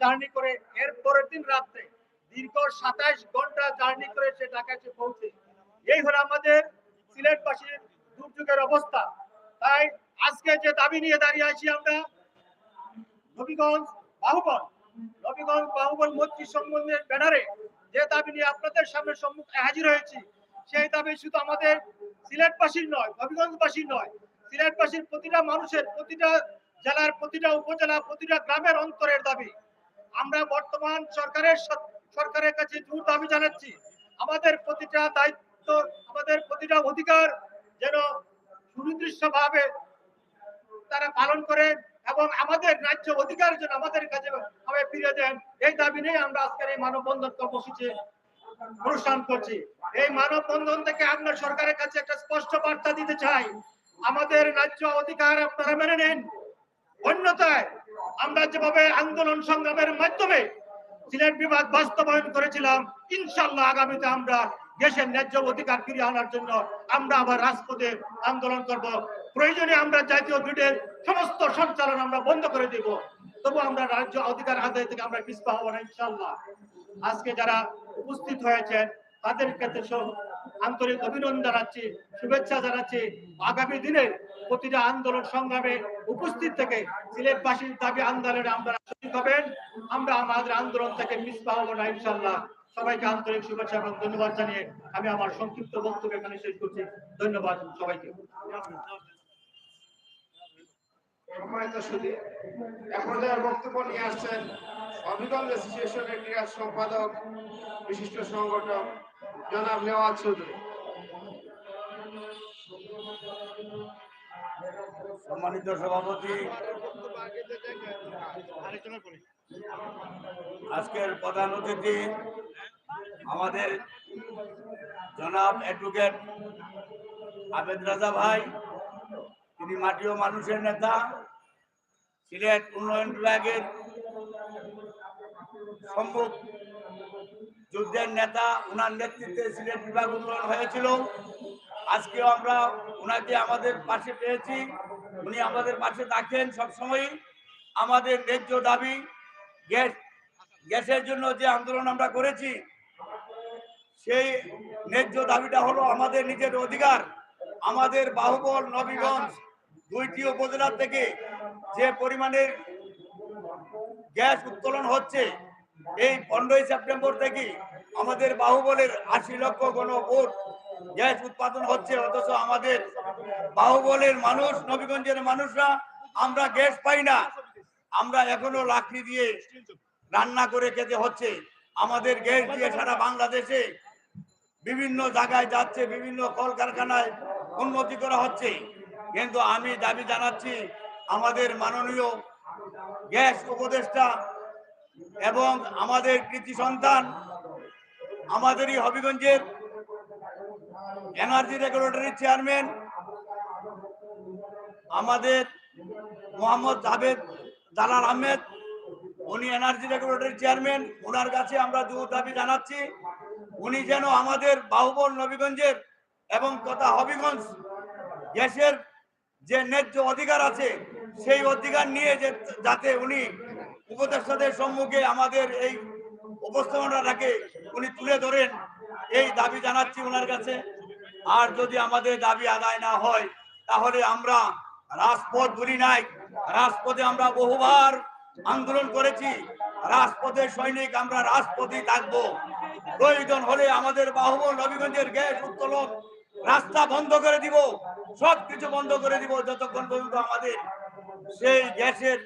Journey করে এর পরের দিন রাত্রে দীর্ঘ সাতাইশ ঘণ্টা জার্নি করে সে ঢাকায় এসে পৌঁছে। এই হলো আমাদের সিলেটবাসীর দুর্যোগের অবস্থা। তাই আজকে যে দাবি নিয়ে দাঁড়িয়ে আছি আমরা, নবীগঞ্জ বাহুবল নবীগঞ্জ বাহুবল মৈত্রী সম্বন্ধের ব্যানারে যে দাবি নিয়ে আপনাদের সামনে সম্মুখে হাজির হয়েছি, সেই দাবি শুধু আমাদের সিলেটবাসীর নয়, নবীগঞ্জবাসীর নয়, সিলেটবাসীর প্রতিটা মানুষের, প্রতিটা জেলার, প্রতিটা উপজেলা প্রতিটা গ্রামের অন্তরের দাবি। আমরা বর্তমান সরকারের সরকারের কাছে জোর দাবি জানাচ্ছি। আমাদের প্রতিটা দায়িত্ব, আমাদের প্রতিটা অধিকার যেন সুনির্দিষ্টভাবে তারা পালন করে এবং আমাদের রাজ্য অধিকার যেন আমাদের কাছে ফিরে দেন, এই দাবি নিয়ে আমরা আজকের এই মানববন্ধন কর্মসূচি অনুষ্ঠান করছি। এই মানববন্ধন থেকে আমরা সরকারের কাছে একটা স্পষ্ট বার্তা দিতে চাই। আমাদের রাজ্য অধিকার আপনারা মেনে নেন। অন্যথায় আমরা যেভাবে আন্দোলন সংগ্রামের মাধ্যমে সিলেট বিভাগ বাস্তবায়ন করেছিলাম ইনশাল্লাহ আগামীতে আমরা দেশের ন্যায্য অধিকার ফিরিয়ে আনার জন্য আমরা আবার রাজপথে আন্দোলন করব। প্রয়োজনে আমরা জাতীয় গ্রিডের সমস্ত সঞ্চালন আমরা বন্ধ করে দেব। তবু আমরা রাজ্য অধিকার আদায় থেকে আমরা পিছপা হব না ইনশাল্লাহ আজকে যারা উপস্থিত হয়েছেন, তাদের ক্ষেত্রে আন্তরিক অভিনন্দন জানাচ্ছি, শুভেচ্ছা জানাচ্ছি। আগামী দিনের প্রতিটা আন্দোলন সংগ্রামে উপস্থিত থেকে সিলেটবাসীর দাবি আন্দোলনে আমরা শরিক হবেন। আমরা আমাদের আন্দোলন থেকে পিছপা হব না ইনশাল্লাহ সবাইকে আন্তরিক শুভেচ্ছা এবং ধন্যবাদ জানিয়ে আমি আমার সংক্ষিপ্ত বক্তব্য এখানে শেষ করছি। ধন্যবাদ সবাইকে। সম্পাদক, বিশিষ্ট সংগঠক, জনাব নেওয়াজ চৌধুরী। সম্মানিত সভাপতি। আজকের প্রধান অতিথি আমাদের জনাব অ্যাডভোকেট আবেদ রাজা ভাই। তিনি মাটি ও মানুষের নেতা। সিলেট উন্নয়ন বিভাগের সম্মুখ যুদ্ধের নেতা। ওনার নেতৃত্বে সিলেট বিভাগ উন্নয়ন হয়েছিল। আজকেও আমরা ওনাকে আমাদের পাশে পেয়েছি। উনি আমাদের পাশে থাকেন সবসময়। আমাদের ন্যায্য দাবি, গ্যাস, গ্যাসের জন্য যে আন্দোলন আমরা করেছি, সেই ন্যায্য দাবিটা হলো আমাদের নিজের অধিকার। আমাদের বাহুবল নবীগঞ্জ দুইটি উপজেলা থেকে যে পরিমাণের গ্যাস উত্তোলন হচ্ছে, এই পনেরোই সেপ্টেম্বর থেকে আমাদের বাহুবলের আশি লক্ষ গণভোট গ্যাস উৎপাদন হচ্ছে, অথচ আমাদের বাহুবলের মানুষ, নবীগঞ্জের মানুষরা, আমরা গ্যাস পাই না। আমরা এখনও লাকড়ি দিয়ে রান্না করে খেতে হচ্ছে। আমাদের গ্যাস দিয়ে সারা বাংলাদেশে বিভিন্ন জায়গায় যাচ্ছে, বিভিন্ন কলকারখানায় উন্নতি করা হচ্ছে। কিন্তু আমি দাবি জানাচ্ছি, আমাদের মাননীয় গ্যাস উপদেষ্টা এবং আমাদের কৃতি সন্তান, আমাদেরই হবিগঞ্জের এনার্জি রেগুলেটরি চেয়ারম্যান, আমাদের মোহাম্মদ জাভেদ জালাল আহমেদ, উনি এনার্জি রেগুলেটরি চেয়ারম্যান ওনার কাছে আমরা জোর দাবি জানাচ্ছি। উনি যেন আমাদের বাহুবল নবীগঞ্জের এবং তথা হবিগঞ্জ গ্যাসের যে ন্যায্য অধিকার আছে, সেই অধিকার নিয়ে যে যাতে উনি উপদেষ্টাদের সম্মুখে আমাদের এই উপস্থাপনাটাকে উনি তুলে ধরেন, এই দাবি জানাচ্ছি ওনার কাছে। আর যদি আমাদের দাবি আদায় না হয়, তাহলে আমরা রাজপথ ধরি নাই। রাজপথে আমরা বহুবার আন্দোলন করেছি। রাজপথের সৈনিক আমরা রাজপথেই থাকব। প্রয়োজন হলে আমাদের বাহুবল নবীগঞ্জের গ্যাস উত্তোলন রাস্তা বন্ধ করে দিব সব কিছু বন্ধ করে দিব যতক্ষণ পর্যন্ত আমাদের সেই গ্যাসের,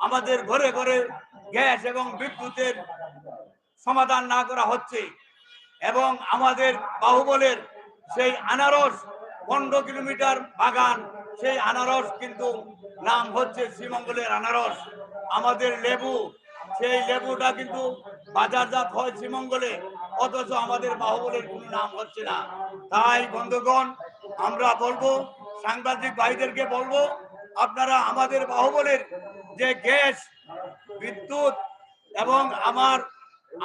আমাদের ঘরে ঘরে গ্যাস এবং বিদ্যুতের সমাধান না করা হচ্ছে। এবং আমাদের বাহুবলের সেই আনারস পনেরো কিলোমিটার বাগান, সেই আনারস কিন্তু নাম হচ্ছে শ্রীমঙ্গলের আনারস। আমাদের লেবু, সেই লেবুটা কিন্তু বাজারজাত হয় শ্রীমঙ্গলে, অথচ আমাদের বাহুবলের কোনো নাম হচ্ছে না। তাই বন্ধুগণ, আমরা বলব, সাংবাদিক ভাইদেরকে বলব, আপনারা আমাদের বাহুবলের যে গ্যাস, বিদ্যুৎ এবং আমার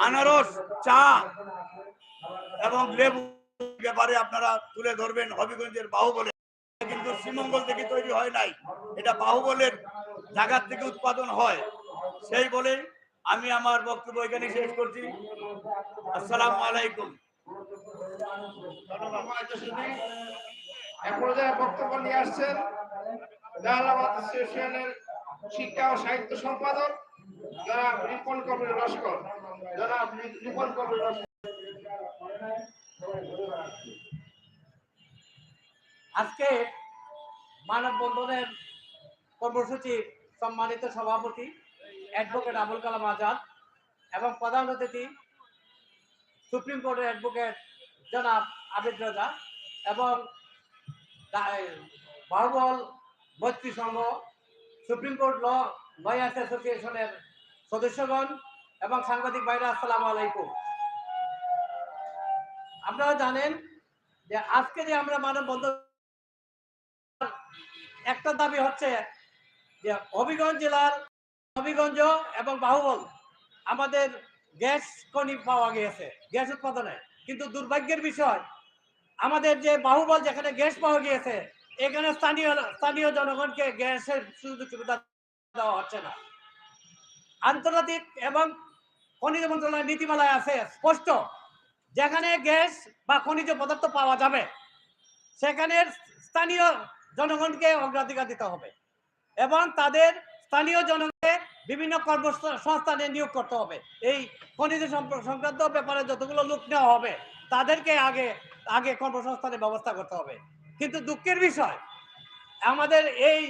আনারস, চা এবং লেবু ব্যাপারে আপনারা তুলে ধরবেন হবিগঞ্জের বাহুবলে। কিন্তু শ্রীমঙ্গল থেকে তৈরি হয় নাই। এটা বাহুবলের জায়গার থেকে উৎপাদন হয়। সেই বলে আমি আমার বক্তব্য এখানে শেষ করছি। আসসালাম আলাইকুম। বক্তব্য নিয়ে আসছেন অ্যাসোসিয়েশনের শিক্ষা ও সাহিত্য সম্পাদক জনাব রিপন কবির লস্কর। রিপন আজকে মানববন্ধনের কর্মসূচির সম্মানিত সভাপতি অ্যাডভোকেট আবুল কালাম আজাদ এবং প্রধান অতিথি সুপ্রিম কোর্টের অ্যাডভোকেট জনাব আবিদ রাজা এবং বাহুবল মৈত্রী সংঘ, সুপ্রিম কোর্ট ল লয়ার্স অ্যাসোসিয়েশনের সদস্যগণ এবং সাংবাদিক ভাইরা, আসসালামু আলাইকুম। আপনারা জানেন যে আজকে যে আমরা মানববন্ধন একটা দাবি হচ্ছে যে হবিগঞ্জ জেলার হবিগঞ্জ এবং বাহুবল, আমাদের গ্যাস খনি পাওয়া গিয়েছে, গ্যাস উৎপাদনে। কিন্তু দুর্ভাগ্যের বিষয়, আমাদের যে বাহুবল যেখানে গ্যাস পাওয়া গিয়েছে, এখানে স্থানীয় স্থানীয় জনগণকে গ্যাসের সুযোগ সুবিধা দেওয়া হচ্ছে না। আন্তর্জাতিক এবং খনিজ মন্ত্রণালয়ের নীতিমালায় আছে স্পষ্ট, যেখানে গ্যাস বা খনিজ পদার্থ পাওয়া যাবে সেখানে স্থানীয় জনগণকে অগ্রাধিকার দিতে হবে এবং তাদের স্থানীয় জনগণকে বিভিন্ন কর্মসংস্থানে নিয়োগ করতে হবে। এই খনিজ সংক্রান্ত ব্যাপারে যতগুলো লোক নেওয়া হবে, তাদেরকে আগে আগে কর্মসংস্থানের ব্যবস্থা করতে হবে। কিন্তু দুঃখের বিষয়, আমাদের এই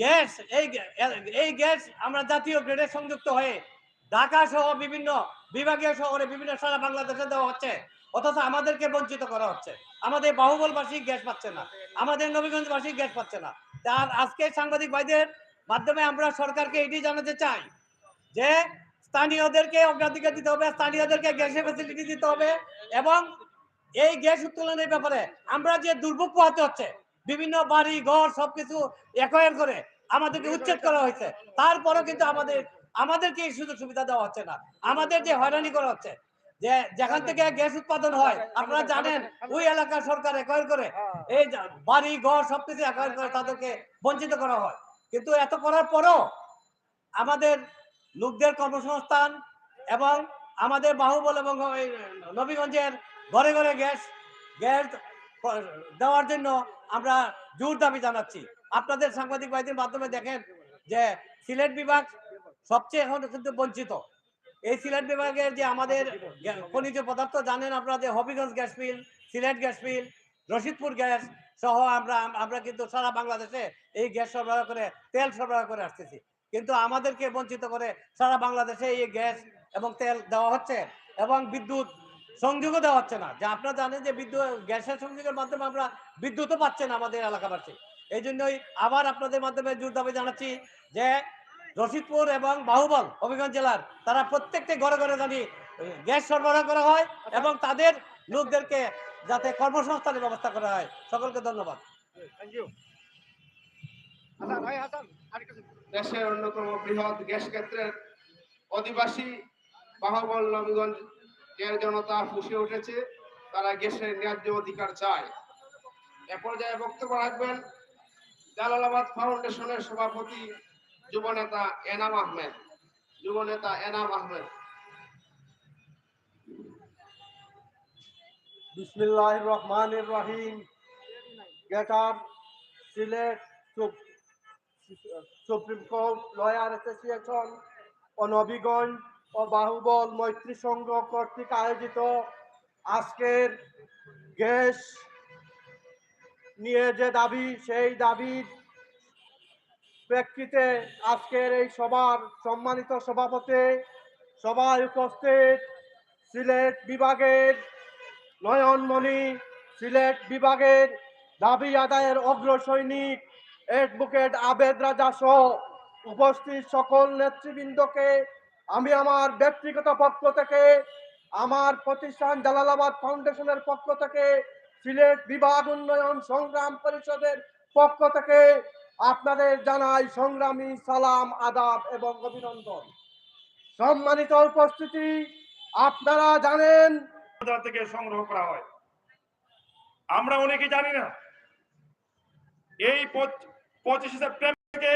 গ্যাস, এই এই গ্যাস আমরা জাতীয় গ্রেডে সংযুক্ত হয়ে ঢাকা সহ বিভিন্ন বিভাগীয় শহরে বিভিন্ন সারা বাংলাদেশে দেওয়া হচ্ছে। অথচ আমাদেরকে বঞ্চিত করা হচ্ছে। আমাদের বাহুবলবাসী গ্যাস পাচ্ছে না। আমাদের নবীগঞ্জবাসী গ্যাস পাচ্ছে না। তার আজকে সাংবাদিক ভাইদের মাধ্যমে আমরা সরকারকে এটি জানাতে চাই যে স্থানীয়দেরকে অগ্রাধিকার দিতে হবে, স্থানীয়দেরকে গ্যাসের ফ্যাসিলিটি দিতে হবে এবং এই গ্যাস উত্তোলনের ব্যাপারে আমরা যে দুর্ভোগ পোহাতে হচ্ছে, বিভিন্ন বাড়ি, ঘর সবকিছু একয়ের করে আমাদেরকে উচ্ছেদ করা হয়েছে, তারপরেও কিন্তু আমাদের, আমাদেরকে এই সুযোগ সুবিধা দেওয়া হচ্ছে না। আমাদের যে হয়রানি করা হচ্ছে যে যেখান থেকে গ্যাস উৎপাদন হয় আপনারা জানেন ওই এলাকার সরকার একয়ের করে এই বাড়ি ঘর সবকিছু একয়ের করে তাদেরকে বঞ্চিত করা হয়। কিন্তু এত করার পরও আমাদের লোকদের কর্মসংস্থান এবং আমাদের বাহুবল এবং নবীগঞ্জের ঘরে ঘরে গ্যাস গ্যাস দেওয়ার জন্য আমরা জোর দাবি জানাচ্ছি। আপনাদের সাংবাদিক ভাইদের মাধ্যমে দেখেন যে সিলেট বিভাগ সবচেয়ে এখন কিন্তু বঞ্চিত। এই সিলেট বিভাগের যে আমাদের খনিজ পদার্থ, জানেন আপনারা যে Habiganj gas mill, Sylhet gas mill, Rashidpur gas সহ আমরা আমরা কিন্তু সারা বাংলাদেশে এই গ্যাস সরবরাহ করে, তেল সরবরাহ করে আসতেছি। কিন্তু আমাদেরকে বঞ্চিত করে সারা বাংলাদেশে এই গ্যাস এবং তেল দেওয়া হচ্ছে এবং বিদ্যুৎ সংযোগও দেওয়া হচ্ছে না। যে আপনারা জানেন যে বিদ্যুৎ, গ্যাসের সংযোগের মাধ্যমে আমরা বিদ্যুৎও পাচ্ছেন আমাদের এলাকাবাসী। এই জন্যই আবার আপনাদের মাধ্যমে জোর দাবি জানাচ্ছি যে রশিদপুর এবং বাহুবল, হবিগঞ্জ জেলার। তারা প্রত্যেকটি ঘরে ঘরে জানি গ্যাস সরবরাহ করা হয় এবং তাদের লোকদেরকে যাতে কর্মসংস্থানের ব্যবস্থা করা হয়। সকলকে ধন্যবাদ। দেশের অন্যতম বৃহৎ গ্যাস ক্ষেত্রের অধিবাসী বাহুবল নবীগঞ্জ এর জনতা ফুসে উঠেছে। তারা গ্যাসের ন্যায্য অধিকার চায়। এ পর্যায়ে বক্তব্য রাখবেন জালালাবাদ ফাউন্ডেশনের সভাপতি যুবনেতা এনাম আহমেদ। যুবনেতা এনাম আহমেদ। বিসমিল্লাহ রহমান রহিম। Greater Sylhet supreme court lawyer association ও নবীগঞ্জ ও বাহুবল মৈত্রী সংঘ কর্তৃক আয়োজিত আজকের গ্যাস নিয়ে যে দাবি, সেই দাবির প্রেক্ষিতে আজকের এই সভার সম্মানিত সভাপতি সবাই উপস্থিত সিলেট বিভাগের নয়নমণি। সিলেট বিভাগের দাবি আদায়ের অগ্র সৈনিক অ্যাডভোকেট আবেদ রাজা সহ উপস্থিত সকল নেতৃবৃন্দকে আমি আমার ব্যক্তিগত পক্ষ থেকে, আমার প্রতিষ্ঠান জালালাবাদ ফাউন্ডেশনের পক্ষ থেকে, সিলেট বিভাগ উন্নয়ন সংগ্রাম পরিষদের পক্ষ থেকে আপনাদের জানাই সংগ্রামী সালাম, আদাব এবং অভিনন্দন। সম্মানিত উপস্থিতি, আপনারা জানেন থেকে সংগ্রহ করা হয়। আমরা অনেকে জানি না। এই পঁচিশে সেপ্টেম্বর থেকে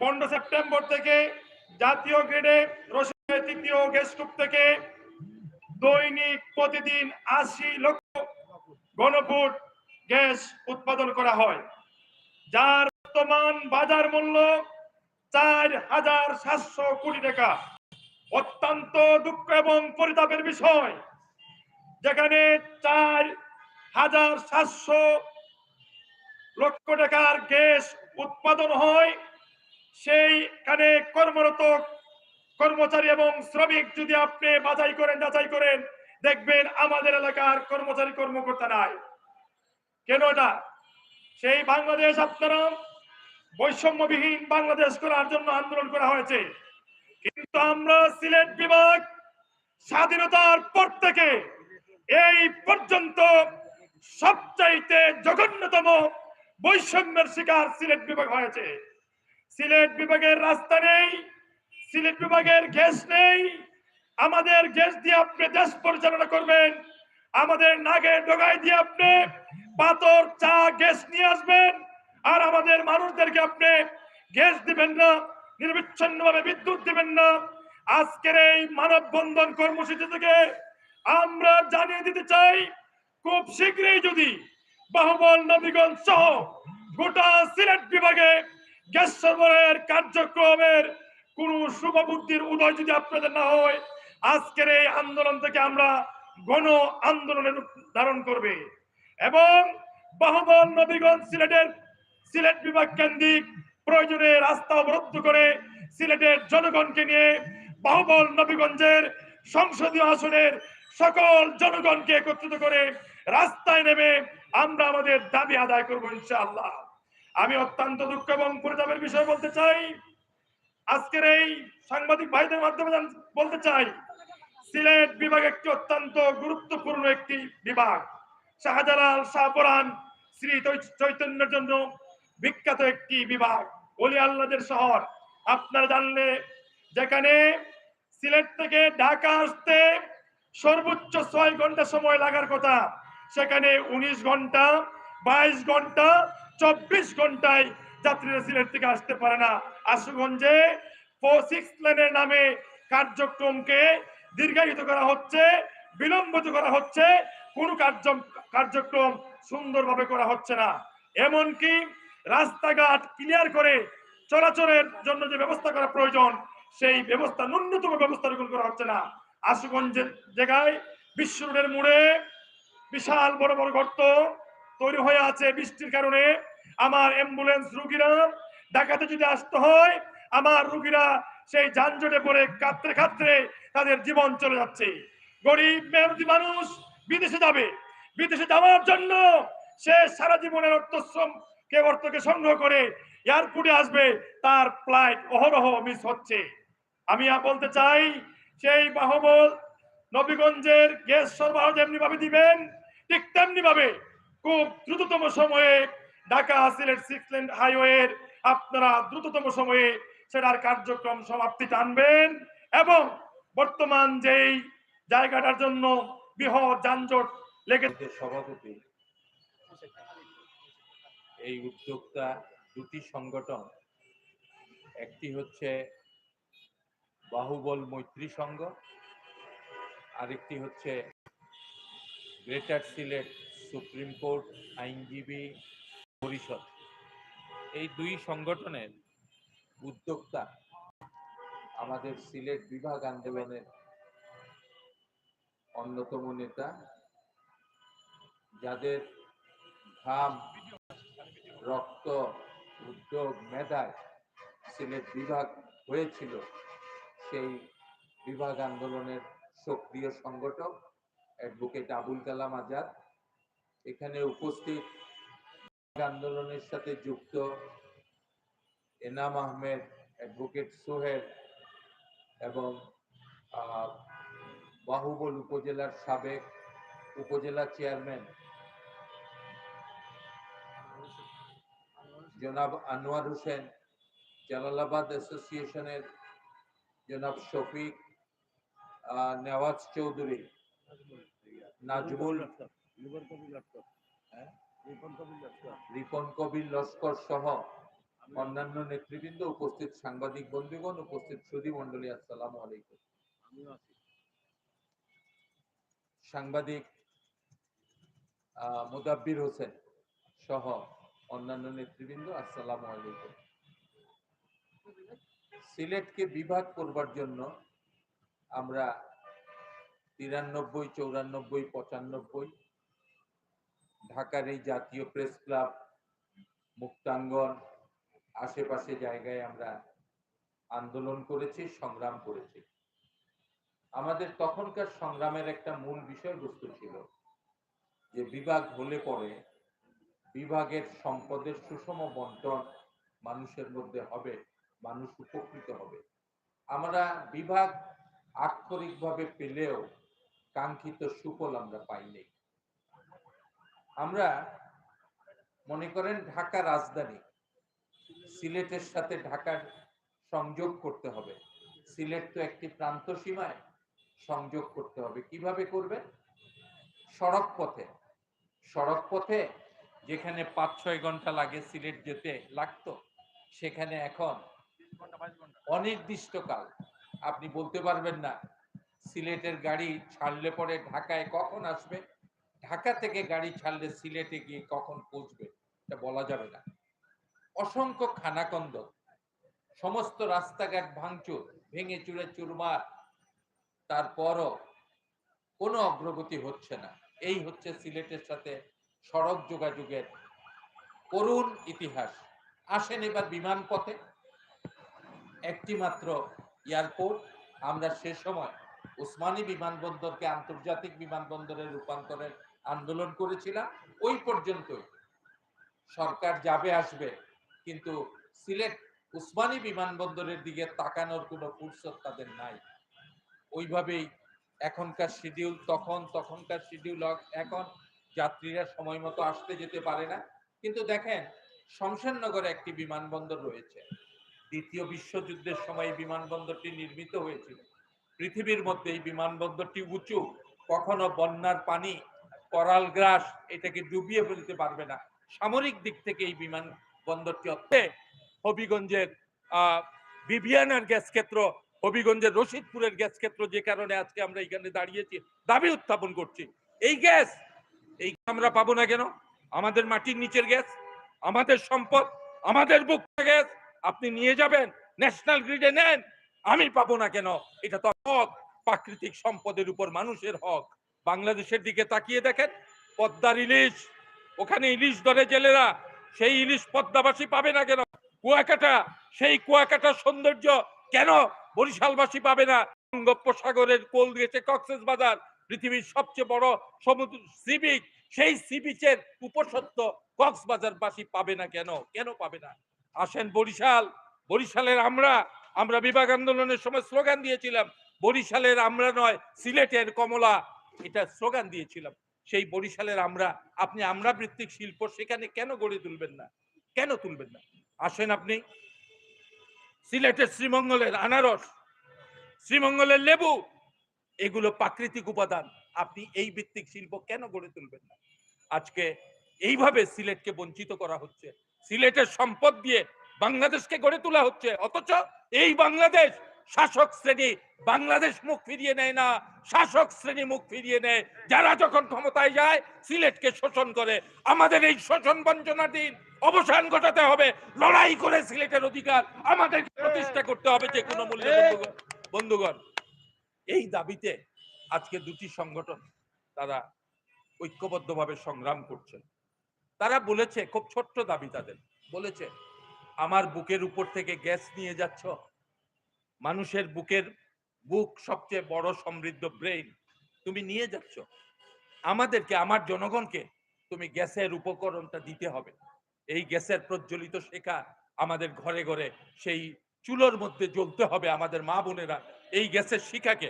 পনেরো সেপ্টেম্বর থেকে জাতীয় গ্রেডে রসুনের তৃতীয় গ্রুপ থেকে দৈনিক প্রতিদিন আশি লক্ষ ঘনফুট গ্যাস উৎপাদন করা হয়। যার বর্তমান বাজার মূল্য চার হাজার সাতশো কোটি টাকা। অত্যন্ত দুঃখ এবং পরিতাপের বিষয়। যেখানে চার হাজার সাতশো লক্ষ টাকার গ্যাস উৎপাদন হয়, সেইখানে কর্মরত কর্মচারী এবং শ্রমিক যদি আপনি বাছাই করেন, যাচাই করেন, দেখবেন আমাদের এলাকার কর্মচারী কর্মকর্তা নাই। কেন এটা? সেই বাংলাদেশ আপনারা বৈষম্যবিহীন বাংলাদেশ করার জন্য আন্দোলন করা হয়েছে। কিন্তু আমরা সিলেট বিভাগ স্বাধীনতার পর থেকে এই পর্যন্ত সবচাইতে জঘন্যতম বৈষম্যের শিকার সিলেট বিভাগ হয়েছে। সিলেট বিভাগের রাস্তা নেই, সিলেট বিভাগের গ্যাস নেই। আমাদের গ্যাস দিয়ে আপনি দেশ পরিচালনা করবেন। আমাদের নাগের ডগায় দিয়ে আপনি পাথর, চা, গ্যাস নিয়ে আসবেন। আর আমাদের মানুষদেরকে আপনি গ্যাস দিবেন না নির্বিচ্ছিন্ন ভাবে বিদ্যুৎ দিবেন না। আজকের এই মানববন্ধন কর্মসূচি থেকে আমরা জানিয়ে দিতে চাই, খুব শীঘ্রই যদি বাহুবল নবীগঞ্জ সহ গোটা সিলেট বিভাগে গ্যাস সরবরাহের কার্যক্রমের কোন শুভ বুদ্ধির উদয় যদি আপনাদের না হয়, আজকের এই আন্দোলন থেকে আমরা গণ আন্দোলনের ধারণ করবে এবং বাহুবল নবীগঞ্জ সিলেটের সিলেট বিভাগ কেন্দ্রিক প্রয়োজনে রাস্তা অবরুদ্ধ করে সিলেটের জনগণকে নিয়ে বাহুবল নবীগঞ্জের সংসদীয় আসনের সকল জনগণকে একত্রিত করে রাস্তায় নেমে আমরা আমাদের দাবি আদায় করব ইনশাআল্লাহ। আমি অত্যন্ত দুঃখ এবং পরিতাপের বিষয় বলতে চাই। আজকের এই সাংবাদিক ভাইদের মাধ্যমে বলতে চাই সিলেট বিভাগ একটি অত্যন্ত গুরুত্বপূর্ণ একটি বিভাগ। শাহজালাল শাহপরান শ্রী চৈতন্যের জন্য বিখ্যাত একটি বিভাগ। অলি আল্লাদের শহর। আপনারা জানলে যেখানে সিলেট থেকে ঢাকা আসতে সর্বোচ্চ ছয় ঘণ্টা সময় লাগার কথা, সেখানে উনিশ ঘণ্টা, বাইশ ঘণ্টা, চব্বিশ ঘন্টায় যাত্রীরা সিলেট থেকে আসতে পারে না। আশুগঞ্জে ফোর সিক্স লেনের নামে কার্যক্রমকে দীর্ঘায়িত করা হচ্ছে, বিলম্বিত করা হচ্ছে, কোন কার্য কার্যক্রম সুন্দরভাবে করা হচ্ছে না। এমনকি রাস্তাঘাট ক্লিয়ার করে চলাচলের জন্য যে ব্যবস্থা করা প্রয়োজন, সেই ব্যবস্থা, ন্যূনতম ব্যবস্থা গ্রহণ করা হচ্ছে না। আশুগঞ্জের জায়গায় বিশ্ব রোডের মোড়ে বিশাল বড় বড় গর্ত তৈরি হয়ে আছে বৃষ্টির কারণে। আমার অ্যাম্বুলেন্স রুগীরা ঢাকাতে যদি আসতে হয়, আমার রুগীরা সেই যানজটে পড়ে কাতরে কাতরে তাদের জীবন চলে যাচ্ছে। গরিব, মেহনতি মানুষ বিদেশে যাবে। বিদেশে যাওয়ার জন্য সে সারা জীবনের অর্থশ্রম কে অর্থকে সংগ্রহ করে এয়ারপোর্টে আসবে, তার ফ্লাইট অহরহ মিস হচ্ছে। আমি বলতে চাই, সেই বাহবল নবীগঞ্জের গ্যাস সরবরাহ যেমনি ভাবে দিবেন, ঠিক তেমনি ভাবে খুব দ্রুততম সময়ে ঢাকা সিলেট সিক্স লেন হাইওয়ের আপনারা দ্রুততম সময়ে সেটার কার্যক্রম সমাপ্তি টানবেন এবং বর্তমান যেই জায়গাটার জন্য বৃহৎ যানজট লেগে সভাপতি, এই উদ্যোক্তা দুটি সংগঠন, একটি হচ্ছে বাহুবল মৈত্রী সংঘ, আরেকটি হচ্ছে গ্রেটার সিলেট সুপ্রিম কোর্ট আইনজীবী পরিষদ। এই দুই সংগঠনের উদ্যোক্তা আমাদের সিলেট বিভাগ আন্দোলনের অন্যতম নেতা, যাদের ঘাম, রক্ত, উদ্যোগ, মেধায় সিলেট বিভাগ হয়েছিল, সেই বিভাগ আন্দোলনের সক্রিয় সংগঠক অ্যাডভোকেট আবুল কালাম আজাদ। এখানে উপস্থিত আন্দোলনের সাথে যুক্ত এনাম আহমেদ অ্যাডভোকেট সোহেল এবং বাহুবল উপজেলার সাবেক উপজেলা চেয়ারম্যান জনাব আনোয়ার হোসেন জালালাবাদ অ্যাসোসিয়েশনের জনাব শফিক নেওয়াজ চৌধুরী নাজমুল হ্যাঁ? রিপন কবির লস্কর সহ অন্যান্য নেতৃবৃন্দ উপস্থিত সাংবাদিক বন্ধুগণ উপস্থিত সুধী মন্ডলী আসসালামু আলাইকুম। সাংবাদিক মুদাব্বির হোসেন সহ অন্যান্য নেতৃবৃন্দ আসসালামু আলাইকুম। সিলেটকে বিভাগ করবার জন্য আমরা তিরানব্বই চৌরানব্বই পঁচানব্বই ঢাকার এই জাতীয় প্রেস ক্লাব মুক্তাঙ্গন আশেপাশে জায়গায় আমরা আন্দোলন করেছি, সংগ্রাম করেছি। আমাদের তখনকার সংগ্রামের একটা মূল বিষয়বস্তু ছিল যে বিভাগ হলে পরে বিভাগের সম্পদের সুষম বন্টন মানুষের মধ্যে হবে, মানুষ উপকৃত হবে। আমরা বিভাগ আক্ষরিকভাবে পেলেও কাঙ্ক্ষিত সুফল আমরা পাইনি। আমরা মনে করেন ঢাকা রাজধানী সিলেটের সাথে ঢাকার সংযোগ করতে হবে। সিলেট তো একটি প্রান্ত সীমায় সংযোগ করতে হবে। কীভাবে করবে সড়ক পথে। সড়ক পথে যেখানে পাঁচ ছয় ঘণ্টা লাগে সিলেট যেতে লাগতো, সেখানে এখন অনির্দিষ্টকাল আপনি বলতে পারবেন না, সিলেটের গাড়ি ছাড়লে পরে ঢাকায় কখন আসবে? ঢাকা থেকে গাড়ি ছাড়লে সিলেটে গিয়ে কখন পৌঁছবে? এটা বলা যাবে না। অসংখ্য খানাকন্দ সমস্ত রাস্তাঘাট ভাঙচুর, ভেঙে চুরে চুরমার, তারপরও কোনো অগ্রগতি হচ্ছে না। এই হচ্ছে সিলেটের সাথে সড়ক যোগাযোগের করুণ ইতিহাস। আসেন এবার বিমান পথে, একটি মাত্র এয়ারপোর্ট। আমরা সে সময় ওসমানী বিমানবন্দরকে আন্তর্জাতিক বিমানবন্দরে রূপান্তরের আন্দোলন করেছিলাম। ওই পর্যন্তই। সরকার যাবে, আসবে কিন্তু সিলেট উসমানী বিমানবন্দরের দিকে তাকানোর কোনো ফুরসত তাদের নাই। ওইভাবেই এখনকার শিডিউল তখন, তখনকার শিডিউল এখন যাত্রীরা সময় মতো আসতে যেতে পারে না। কিন্তু দেখেন, শমশেরনগরে একটি বিমানবন্দর রয়েছে। দ্বিতীয় বিশ্বযুদ্ধের সময় বিমানবন্দরটি নির্মিত হয়েছিল। পৃথিবীর মধ্যে এই বিমানবন্দরটি উঁচু, কখনো বন্যার পানি, করাল গ্রাস, এটাকে ডুবিয়ে ফেলতে পারবে না। সামরিক দিক থেকে এই বিমান বন্দরটি অত্যে হবিগঞ্জের আহ বিবিয়ানার গ্যাস ক্ষেত্র, হবিগঞ্জের রশিদপুরের গ্যাস ক্ষেত্র যে কারণে আজকে আমরা এখানে দাঁড়িয়েছি, দাবি উত্থাপন করছি। এই গ্যাস, এই আমরা পাবো না কেন? আমাদের মাটির নিচের গ্যাস, আমাদের সম্পদ, আমাদের বুক গ্যাস, আপনি নিয়ে যাবেন, ন্যাশনাল গ্রিডে নেন, আমি পাবো না কেন? এটা তো হক, প্রাকৃতিক সম্পদের উপর মানুষের হক। বাংলাদেশের দিকে তাকিয়ে দেখেন পদ্মার ইলিশ ওখানে ইলিশ ধরে জেলেরা সেই ইলিশ পদ্মাবাসী পাবে না কেন? কুয়াকাটা, সেই কুয়াকাটার সৌন্দর্য কেন বরিশালবাসী পাবে না? বঙ্গোপসাগরের কোল দিয়েছে কক্সেস বাজার, পৃথিবীর সবচেয়ে বড় সমুদ্র সি বিচ। সেই সি বিচের উপসত্ব কক্সবাজারবাসী পাবে না কেন? কেন পাবে না? আসেন বরিশাল। বরিশালের আমরা আমরা বিভাগ আন্দোলনের সময় স্লোগান দিয়েছিলাম। বরিশালের আমরা নয়, সিলেটের কমলা। এটা স্লোগান দিয়েছিলাম। সেই বরিশালের আমরা, আপনি আমরা ভিত্তিক শিল্প সেখানে কেন গড়ে তুলবেন না? কেন তুলবেন না? আসেন আপনি। সিলেটের শ্রীমঙ্গলের আনারস, শ্রীমঙ্গলের লেবু, এগুলো প্রাকৃতিক উপাদান। আপনি এই ভিত্তিক শিল্প কেন গড়ে তুলবেন না? আজকে এইভাবে সিলেটকে বঞ্চিত করা হচ্ছে। সিলেটের সম্পদ দিয়ে বাংলাদেশকে গড়ে তোলা হচ্ছে। অথচ এই বাংলাদেশ শাসক শ্রেণি বাংলাদেশ মুখ ফিরিয়ে নেয় না শাসক শ্রেণি মুখ ফিরিয়ে নেয়। যারা যখন ক্ষমতায় যায় সিলেটকে শোষণ করে। আমাদের এই শোষণ বঞ্চনার দিন অবসান ঘটাতে হবে। লড়াই করে সিলেটের অধিকার আমাদের প্রতিষ্ঠা করতে হবে যে কোনো মূল্যে বন্ধুগণ বন্ধুগণ এই দাবিতে আজকে দুটি সংগঠন তারা ঐক্যবদ্ধভাবে সংগ্রাম করছে তারা বলেছে খুব ছোট্ট দাবি তাদের বলেছে আমার বুকের উপর থেকে গ্যাস নিয়ে যাচ্ছ মানুষের বুকের বুক সবচেয়ে বড় সমৃদ্ধ ব্রেইন তুমি নিয়ে যাচ্ছ। আমাদেরকে, আমার জনগণকে তুমি গ্যাসের উপকরণটা দিতে হবে। এই গ্যাসের প্রজ্বলিত শেখা আমাদের ঘরে ঘরে, সেই চুলোর মধ্যে জ্বলতে হবে আমাদের মা বোনেরা। এই গ্যাসের শিখাকে,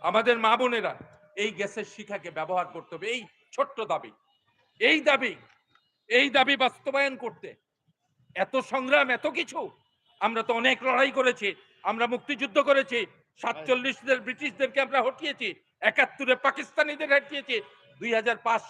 আমাদের মা বোনেরা এই গ্যাসের শিখাকে ব্যবহার করতে হবে। এই ছোট্ট দাবি। এই দাবি এই দাবি বাস্তবায়ন করতে। এত সংগ্রাম, এত কিছু, আমরা তো অনেক লড়াই করেছি। আমরা মুক্তিযুদ্ধ করেছি, সাতচল্লিশদের ব্রিটিশদেরকে আমরা হটিয়েছি, একাত্তরে পাকিস্তানিদের হটিয়েছি দুই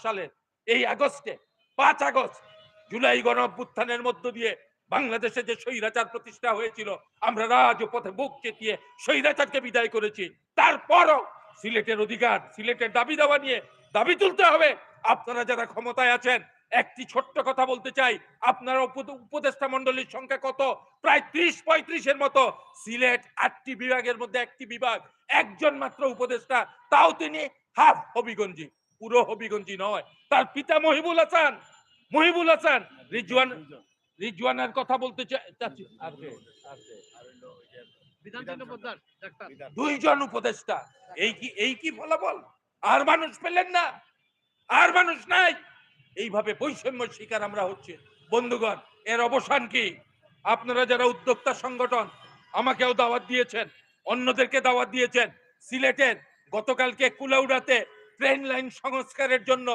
সালে, এই আগস্টে, পাঁচ আগস্ট, জুলাই গণ অভ্যুত্থানের মধ্য দিয়ে বাংলাদেশে যে স্বৈরাচার প্রতিষ্ঠা হয়েছিল, আমরা রাজপথে বুক চেতিয়ে স্বৈরাচারকে বিদায় করেছি। তারপরও সিলেটের অধিকার, সিলেটের দাবি দাওয়া নিয়ে দাবি তুলতে হবে। আপনারা যারা ক্ষমতায় আছেন একটি ছোট্ট কথা বলতে চাই। আপনার উপদেষ্টা মন্ডলীর সংখ্যা কত? প্রায় ত্রিশ পঁয়ত্রিশের মতো। সিলেট আটটি বিভাগের মধ্যে একটি বিভাগ। একজন মাত্র উপদেষ্টা। তাও তিনি হাফ হবিগঞ্জি। পুরো হবিগঞ্জি নয়। তার পিতা মহিবুল হাসান। মহিবুল হাসান রিজওয়ান রিজওয়ানের কথা বলতে চা- চাচ্ছি। আছে, আছে। দুইজন উপদেষ্টা। এই কি এই কি ফলাফল? আর মানুষ পেলেন না। আর মানুষ নাই। এইভাবে বৈষম্য শিকার আমরা হচ্ছে। বন্ধুগণ, এর অবসান কি? আপনারা যারা উদ্যোক্তা সংগঠন, আমাকেও দাওয়াত দিয়েছেন, অন্যদেরকে দাওয়াত দিয়েছেন। সিলেটের গতকালকে কুলাউড়াতে ট্রেন লাইন সংস্কারের জন্য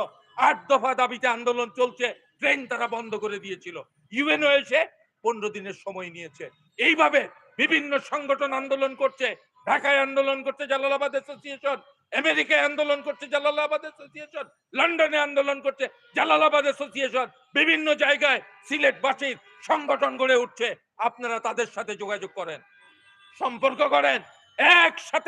আট দফা দাবিতে আন্দোলন চলছে, ট্রেন তারা বন্ধ করে দিয়েছিল। ইউএনও এসে পনেরো দিনের সময় নিয়েছে। এইভাবে বিভিন্ন সংগঠন আন্দোলন করছে, ঢাকায় আন্দোলন করছে, জালালাবাদ অ্যাসোসিয়েশন আমেরিকায় আন্দোলন করছে জালালাবাদ অ্যাসোসিয়েশন, লন্ডনে আন্দোলন করছে জালালাবাদ অ্যাসোসিয়েশন। বিভিন্ন জায়গায় সিলেট বাসীর সংগঠন গড়ে উঠছে। আপনারা তাদের সাথে যোগাযোগ করেন, সম্পর্ক করেন, একসাথে